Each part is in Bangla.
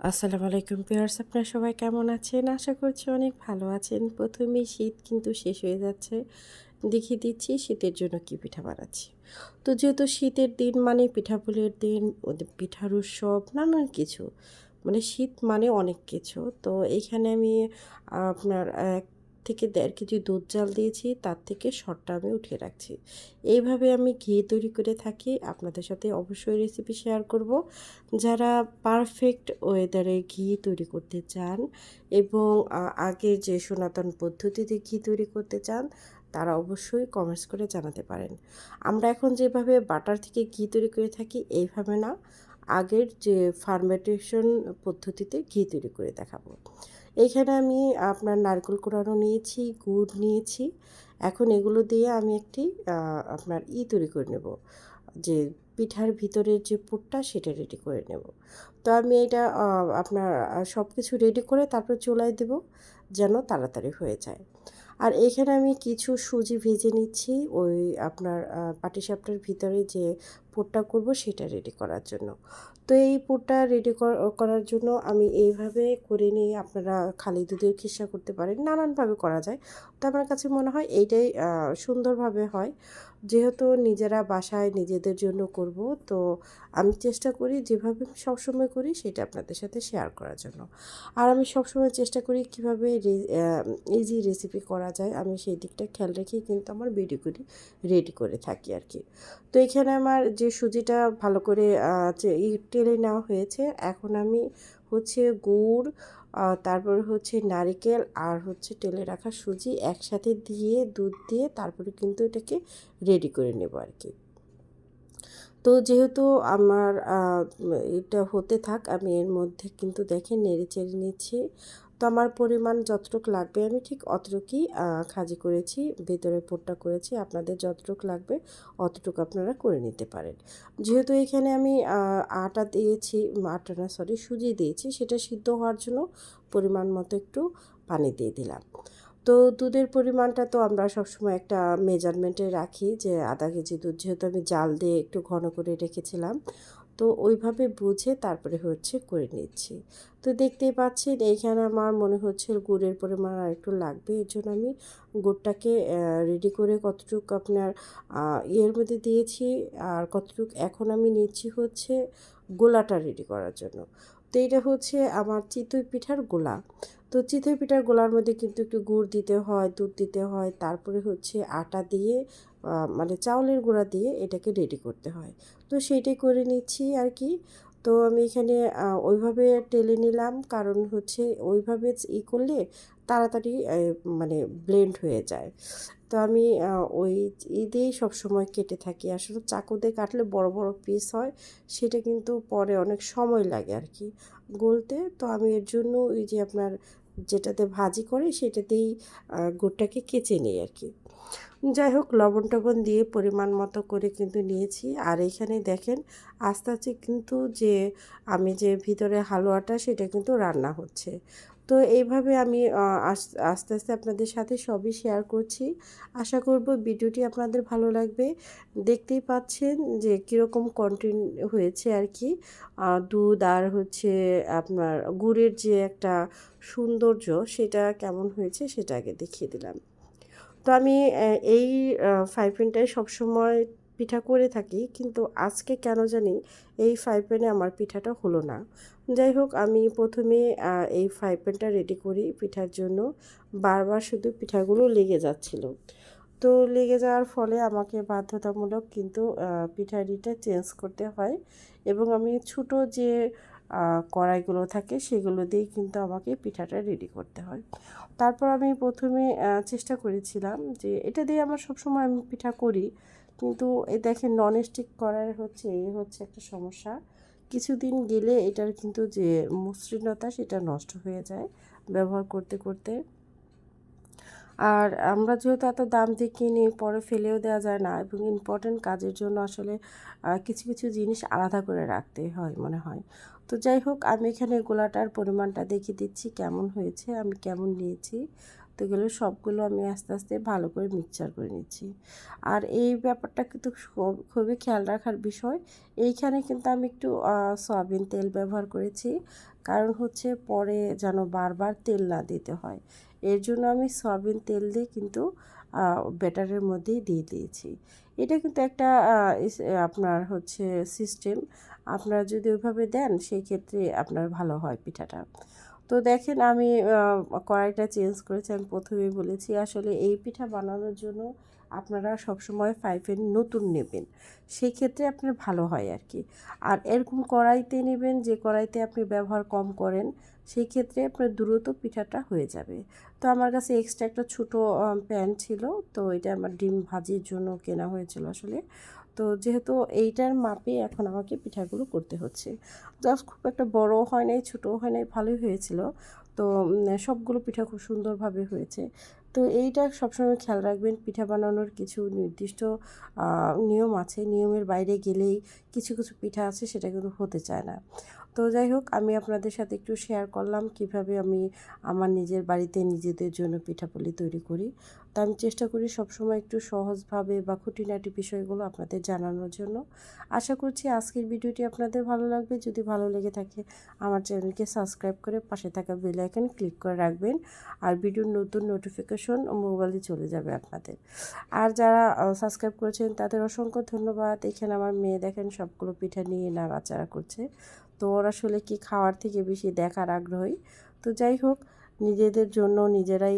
আসসালামু আলাইকুম পিয়ার্স আপনারা সবাই কেমন আছেন? আশা করছি অনেক ভালো আছেন। প্রথমেই শীত কিন্তু শেষ হয়ে যাচ্ছে। দেখিয়ে দিচ্ছি শীতের জন্য কি পিঠা বানাচ্ছি। তো যেহেতু শীতের দিন মানে পিঠাপুলির দিন পিঠার উৎসব, নানান কিছু। মানে শীত মানে অনেক কিছু। তো এখানে আমি আপনার এক থেকে দেড় কেজি দুধ জাল দিয়েছি, তার থেকে শর্টটা আমি উঠিয়ে রাখছি। এইভাবে আমি ঘি তৈরি করে থাকি। আপনাদের সাথে অবশ্যই রেসিপি শেয়ার করব। যারা পারফেক্ট ওয়েদারে ঘি তৈরি করতে চান এবং আগের যে সনাতন পদ্ধতিতে ঘি তৈরি করতে চান, তারা অবশ্যই কমেন্টস করে জানাতে পারেন। আমরা এখন যেভাবে বাটার থেকে ঘি তৈরি করে থাকি, এইভাবে না, আগের যে ফার্মেন্টেশন পদ্ধতিতে ঘি তৈরি করে দেখাবো। এইখানে আমি আপনার নারকেল কোড়ানো নিয়েছি, গুড় নিয়েছি। এখন এগুলো দিয়ে আমি একটি আপনার ই তৈরি করে নেব। যে পিঠার ভিতরের যে পুরটা সেটা রেডি করে নেব। তো আমি এটা আপনার সব কিছু রেডি করে তারপর চুলায় দেব যেন তাড়াতাড়ি হয়ে যায়। আর এখানে আমি কিছু সুজি ভেজে নিচ্ছি। ওই আপনার পাটিসাপটার ভিতরে যে পুরটা করব, সেটা রেডি করার জন্য। তো এই পুরটা রেডি করার জন্য আমি এইভাবে করে নিয়ে আপনারা খালি দুধের খিসা করতে পারেন, নানানভাবে করা যায়। তো আমার কাছে মনে হয় এইটাই সুন্দরভাবে হয়। যেহেতু নিজেরা বাসায় নিজেদের জন্য করব, তো আমি চেষ্টা করি যেভাবে আমি সবসময় করি সেটা আপনাদের সাথে শেয়ার করার জন্য। আর আমি সবসময় চেষ্টা করি কীভাবে ইজি রেসিপি করা যায়, আমি সেই দিকটা খেয়াল রেখেই কিন্তু আমার ভিডিওগুলি রেডি করে থাকি আর কি তো এখানে আমার যে সুজিটা ভালো করে টেলে নেওয়া হয়েছে, এখন আমি হচ্ছে গুড় তারপর হচ্ছে নারিকেল আর হচ্ছে টেলে রাখা সুজি একসাথে দিয়ে, দুধ দিয়ে তারপরে কিন্তু এটাকে রেডি করে নেব আর কি তো যেহেতু আমার এটা হতে থাক, আমি এর মধ্যে কিন্তু দেখে নেড়ে চেড়ে নিচ্ছি। তো আমার পরিমাণ যতটুকু লাগবে, আমি ঠিক অতটুকুই খাজি করেছি, ভেতরে পোটটা করেছি, আপনাদের যতটুকু লাগবে, অতটুকু আপনারা করে নিতে পারেন। যেহেতু এখানে আমি আটা দিয়েছি, আটা না সরি সুজি দিয়েছি, সেটা সিদ্ধ হওয়ার জন্য পরিমাণ মতো একটু পানি দিয়ে দিলাম। তো দুধের পরিমাণটা তো আমরা সবসময় একটা মেজারমেন্টে রাখি যে আধা কেজি দুধ যেহেতু আমি জাল দিয়ে একটু ঘন করে রেখেছিলাম, তো ওইভাবে বুঝে তারপরে হচ্ছে করে নিচ্ছি। তো দেখতেই পাচ্ছেন, এইখানে আমার মনে হচ্ছে গুড়ের পরিমাণ আর একটু লাগবে, এর জন্য আমি গুড়টাকে রেডি করে কতটুকু আপনার ইয়ের মধ্যে দিয়েছি আর কতটুকু এখন আমি নিচ্ছি হচ্ছে গোলাটা রেডি করার জন্য। তো এটা হচ্ছে আমার চিতই পিঠার গোলা। তো চিতই পিঠার গোলার মধ্যে কিন্তু একটু গুড় দিতে হয়, দুধ দিতে হয়, তারপরে হচ্ছে আটা দিয়ে মানে চাউলের গুঁড়া দিয়ে এটাকে রেডি করতে হয়। তো সেইটাই করে নিচ্ছি আর কি। তো আমি এখানে ওইভাবে টেলে নিলাম। কারণ হচ্ছে ওইভাবে ই করলে তাড়াতাড়ি মানে ব্লেন্ড হয়ে যায়। তো আমি ওই ই দিয়েই সবসময় কেটে থাকি। আসলে চাকু দিয়ে কাটলে বড় বড় পিস হয়, সেটা কিন্তু পরে অনেক সময় লাগে আর কি। গলতে। তো আমি এর জন্য ওই যে আপনার যেটাতে ভাজি করে সেটাতেই গুড়টাকে কেচে নিই আর কি যাই হোক, লবণ টবণ দিয়ে পরিমাণ মতো করে কিন্তু নিয়েছি। আর এখানে দেখেন, আস্তে আস্তে কিন্তু যে, আমি যে ভিতরে হালুয়াটা সেটা কিন্তু রান্না হচ্ছে। তো এইভাবে আমি আস্তে আস্তে আপনাদের সাথে সবই শেয়ার করছি। আশা করব ভিডিওটি আপনাদের ভালো লাগবে। দেখতেই পাচ্ছেন যে কীরকম কন্টেন্ট হয়েছে আর কি। দুধ আর হচ্ছে আপনার গুড়ের যে একটা সৌন্দর্য, সেটা কেমন হয়েছে সেটা আগে দেখিয়ে দিলাম। তো আমি এই ফ্রাই প্যানটায় সবসময় পিঠা করে থাকি, কিন্তু আজকে কেন জানি এই ফ্রাই প্যানে আমার পিঠাটা হলো না। যাই হোক, আমি প্রথমে এই ফ্রাই প্যানটা রেডি করি পিঠার জন্য। বারবার শুধু পিঠাগুলো লেগে যাচ্ছিল। তো লেগে যাওয়ার ফলে আমাকে বাধ্যতামূলক কিন্তু পিঠারিটা চেঞ্জ করতে হয় এবং আমি ছোটো যে কড়াইগুলো থাকে সেগুলো দিয়েই কিন্তু আমাকে পিঠাটা রেডি করতে হয়। তারপর আমি প্রথমে চেষ্টা করেছিলাম যে, এটা দিয়ে আমার সবসময় আমি পিঠা করি। কিন্তু এ দেখেন নন স্টিক করার হচ্ছে, এই হচ্ছে একটা সমস্যা। কিছুদিন গেলে এটার কিন্তু যে মসৃণতা সেটা নষ্ট হয়ে যায় ব্যবহার করতে করতে। আর আমরা যেহেতু এত দাম দিয়ে কিনি, পরে ফেলেও দেওয়া যায় না এবং ইম্পর্টেন্ট কাজের জন্য আসলে কিছু কিছু জিনিস আলাদা করে রাখতে হয় মনে হয়। তো যাই হোক, আমি এখানে গোলাটার পরিমাণটা দেখিয়ে দিচ্ছি কেমন হয়েছে, আমি কেমন নিয়েছি। তো এগুলো সবগুলো আমি আস্তে আস্তে ভালো করে মিক্সচার করে নিচ্ছি। আর এই ব্যাপারটা কিন্তু খুবই খেয়াল রাখার বিষয়। এইখানে কিন্তু আমি একটু সয়াবিন তেল ব্যবহার করেছি। কারণ হচ্ছে পরে যেন বারবার তেল না দিতে হয়। এর জন্য আমি সয়াবিন তেল দিয়ে কিন্তু ব্যাটারের মধ্যেই দিয়ে দিয়েছি। এটা কিন্তু একটা আপনার হচ্ছে সিস্টেম আপনারা যদি ওইভাবে দেন সেই ক্ষেত্রে আপনার ভালো হয় পিঠাটা। তো দেখেন আমি কড়াইটা চেঞ্জ করেছি, আমি প্রথমেই বলেছি আসলে এই পিঠা বানানোর জন্য আপনারা সবসময় ফাইভের নতুন নেবেন। সেই ক্ষেত্রে আপনার ভালো হয় আর কি আর এরকম কড়াইতে নেবেন, যে কড়াইতে আপনি ব্যবহার কম করেন সেই ক্ষেত্রে আপনার দ্রুত পিঠাটা হয়ে যাবে। তো আমার কাছে এক্সট্রা একটা ছোটো প্যান ছিল, তো এটা আমার ডিম ভাজির জন্য কেনা হয়েছিল আসলে। তো যেহেতু এইটার মাপে এখন আমাকে পিঠাগুলো করতে হচ্ছে। জাস্ট খুব একটা বড় হয় নাই, ছোটও হয় নাই, ভালোই হয়েছিল। তো সবগুলো পিঠা খুব সুন্দরভাবে হয়েছে। তো এইটা সবসময় খেয়াল রাখবেন, পিঠা বানানোর কিছু নির্দিষ্ট নিয়ম আছে। নিয়মের বাইরে গেলেই কিছু কিছু পিঠা আছে, সেটা কিন্তু হতে চায় না। তো যাই হোক, আমি আপনাদের সাথে একটু শেয়ার করলাম কীভাবে আমি আমার নিজের বাড়িতে নিজেদের জন্য পিঠাপুলি তৈরি করি। তো আমি চেষ্টা করি সবসময় একটু সহজভাবে বা খুঁটিনাটি বিষয়গুলো আপনাদের জানানোর জন্য। আশা করছি আজকের ভিডিওটি আপনাদের ভালো লাগবে। যদি ভালো লেগে থাকে আমার চ্যানেলকে সাবস্ক্রাইব করে পাশে থাকা বেল আইকন ক্লিক করে রাখবেন। আর ভিডিওর নতুন নোটিফিকেশন মোবাইলে চলে যাবে আপনাদের। আর যারা সাবস্ক্রাইব করেছেন তাদের অসংখ্য ধন্যবাদ। এখানে আমার মেয়ে দেখেন সবগুলো পিঠা নিয়ে নাড়াচাড়া করছে। তো ওর আসলে কি খাওয়ার থেকে বেশি দেখার আগ্রহী? তো যাই হোক নিজেদের জন্য নিজেরাই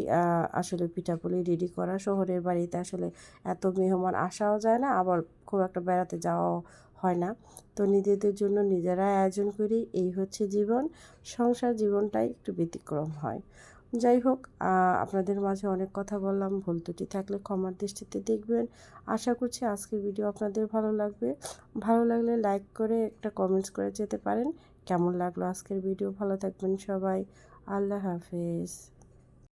আসলে পিঠাপুলি রেডি করা। শহরের বাড়িতে আসলে এত মেহমান আসাও যায় না, আবার খুব একটা বেড়াতে যাওয়াও হয় না। তো নিজেদের জন্য নিজেরাই আয়োজন করি, এই হচ্ছে জীবন। সংসার জীবনটাই একটু ব্যতিক্রম হয়। যাই হোক আপনাদের মাঝে অনেক কথা বললাম, ভুল ত্রুটি থাকলে ক্ষমার দৃষ্টিতে দেখবেন। আশা করছি আজকের ভিডিও আপনাদের ভালো লাগবে। ভালো লাগলে লাইক করে একটা কমেন্টস করে যেতে পারেন। কেমন লাগল আজকের ভিডিও ভালো থাকবেন সবাই। আল্লাহ হাফেজ।